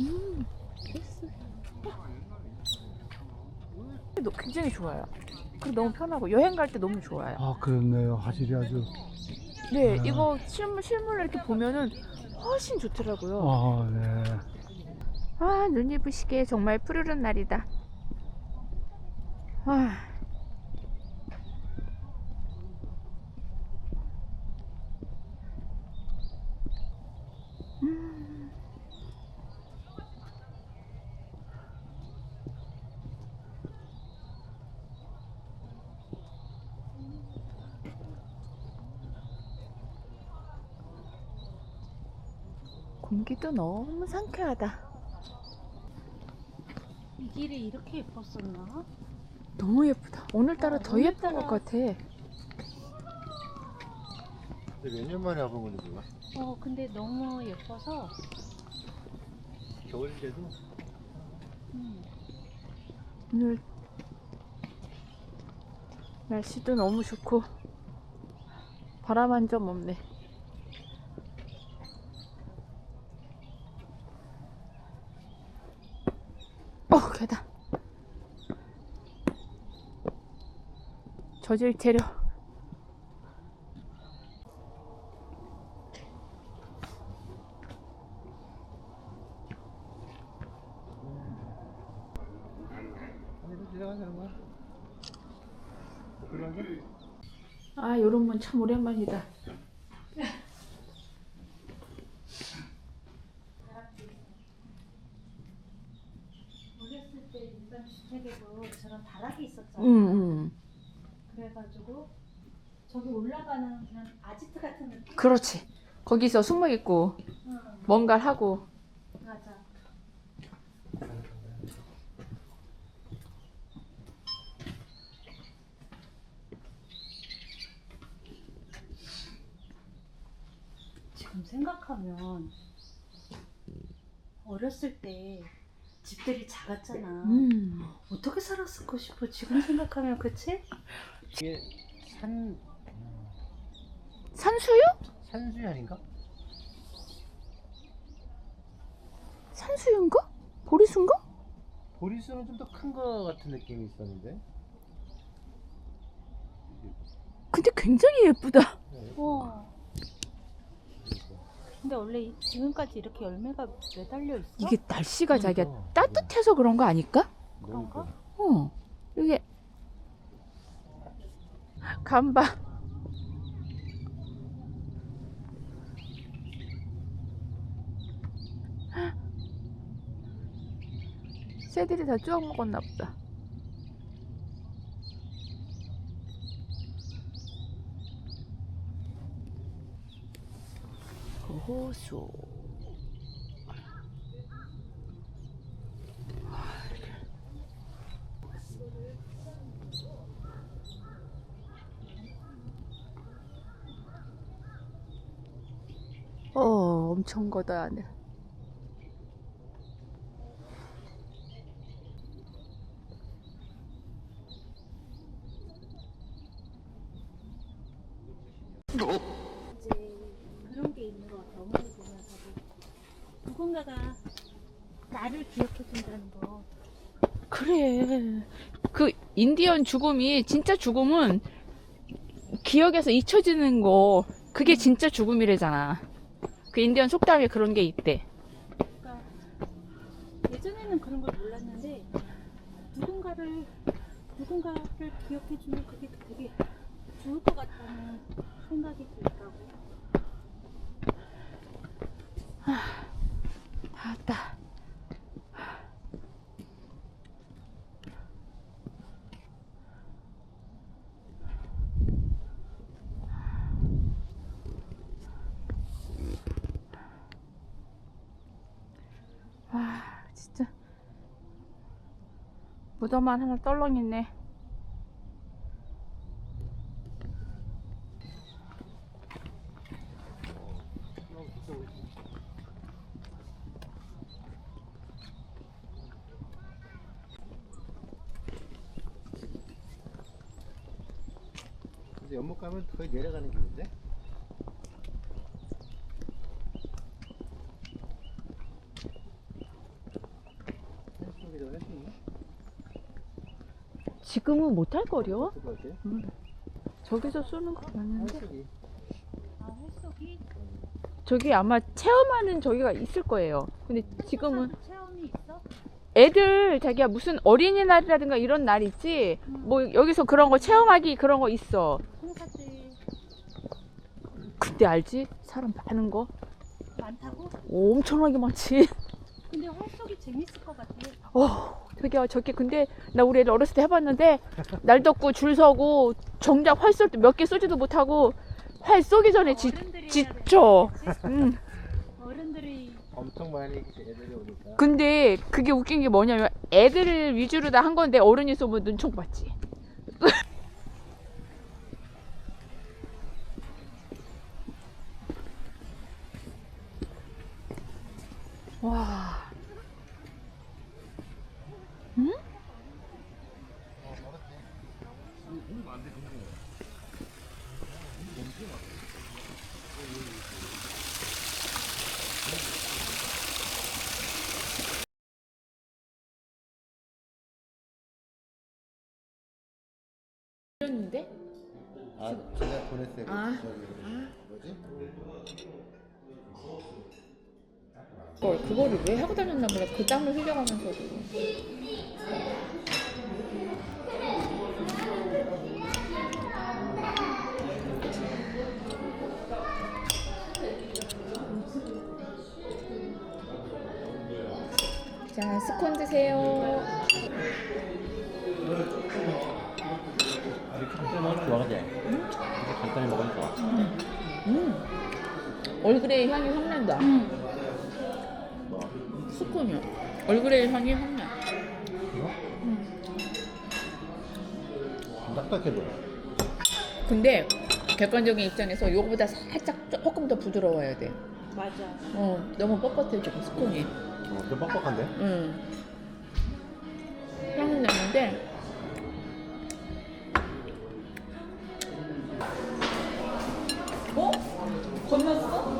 음, 굉장히 좋아요. 그리고 너무 편하고 여행 갈 때 너무 좋아요. 아 그렇네요. 화질이 아주. 네, 아. 이거 실물 실물로 이렇게 보면은 훨씬 좋더라고요. 아 네. 아, 눈이 부시게 정말 푸르른 날이다. 아. 음. 공기도 너무 상쾌하다. 이 길이 이렇게 예뻤었나? 너무 예쁘다. 오늘따라 어, 더 예쁜 것 오늘따라- 같아. 몇년 만에 와본 건지 몰라. 어 근데 너무 예뻐서 겨울인데도 음, 오늘 날씨도 너무 좋고 바람 한 점 없네. 어, 개다. 저질 재료. 아, 요런 문 참 오랜만이다. 어렸을 때 일반 주택에도 저런 다락이 있었잖아. 응, 응. 그래가지고 저기 올라가는 그냥 아지트 같은 느낌. 그렇지. 거기서 숨어 있고 응, 뭔가를 하고 맞아. 지금 생각하면 어렸을 때 집들이 작았잖아. 음. 어떻게 살았을까 싶어 지금 생각하면 그치? 이게 산 산수유? 산수유 아닌가? 산수유인가? 보리수인가? 보리수는 좀 더 큰 거 같은 느낌이 있었는데. 근데 굉장히 예쁘다. 어. 근데 원래 이- 지금까지 이렇게 열매가 매달려 있어? 이게 날씨가 자기가 그러니까. 따뜻해서 그런 거 아닐까? 그러니까. 어. 이게 간봐. 새들이 다 쪼아 먹었나 보다. 호수. 어, 엄청 걷어야. 그래. 그 인디언 죽음이 진짜 죽음은 기억에서 잊혀지는 거 그게 진짜 죽음이래잖아. 그 인디언 속담에 그런 게 있대. 그러니까 예전에는 그런 걸 몰랐는데 누군가를 누군가를 기억해주면 그게 되게 좋을 것 같다는 생각이 들더라 무덤만 하나 떨렁있네. 근데 연못 가면 거의 내려가는 길인데? 지금은 못할 거려. 그거지? 저기서 쏘는 거. 한식이. 아, 횟속이 저기 아마 체험하는 저기가 있을 거예요. 근데 지금은 횟속 체험이 있어? 애들 자기야 무슨 어린이날이라든가 이런 날 있지. 뭐 여기서 그런 거 체험하기 그런 거 있어. 그때 알지? 사람 많은 거 많다고? 엄청나게 많지. 근데 횟속이 재밌을 것 같아. 어, 저기야 저기 근데 나 우리 애들 어렸을 때 해봤는데 날 덮고 줄 서고 정작 활 쏠 때 몇 개 쏘지도 못하고 활 쏘기 전에 지, 어른들이 해야 지쳐. 음. 어른들이 엄청 많이 애들이 오니까. 근데 그게 웃긴 게 뭐냐면 애들 위주로 다 한 건데 어른이 쏘면 눈총 받지. 와. 렸는데 아, 제가 보냈어요. 아. 저기 뭐지? 그걸 그거를 왜 하고 다녔나 몰라. 그 땀을 흘려가면서도. 자, 스콘 드세요. 좋아하지? 이렇게 간단히 먹으면 좋아. 음. 얼그레이 향이 확 난다. 스콘이요. 얼그레이 향이 확 나. 딱딱해 보여. 근데 객관적인 입장에서 이거보다 살짝 조금 더 부드러워야 돼. 맞아. 어, 너무 뻣뻣해 지금 스콘이. 어, 좀 뻑뻑한데? 응. 향이 나는데 어? 건넜어?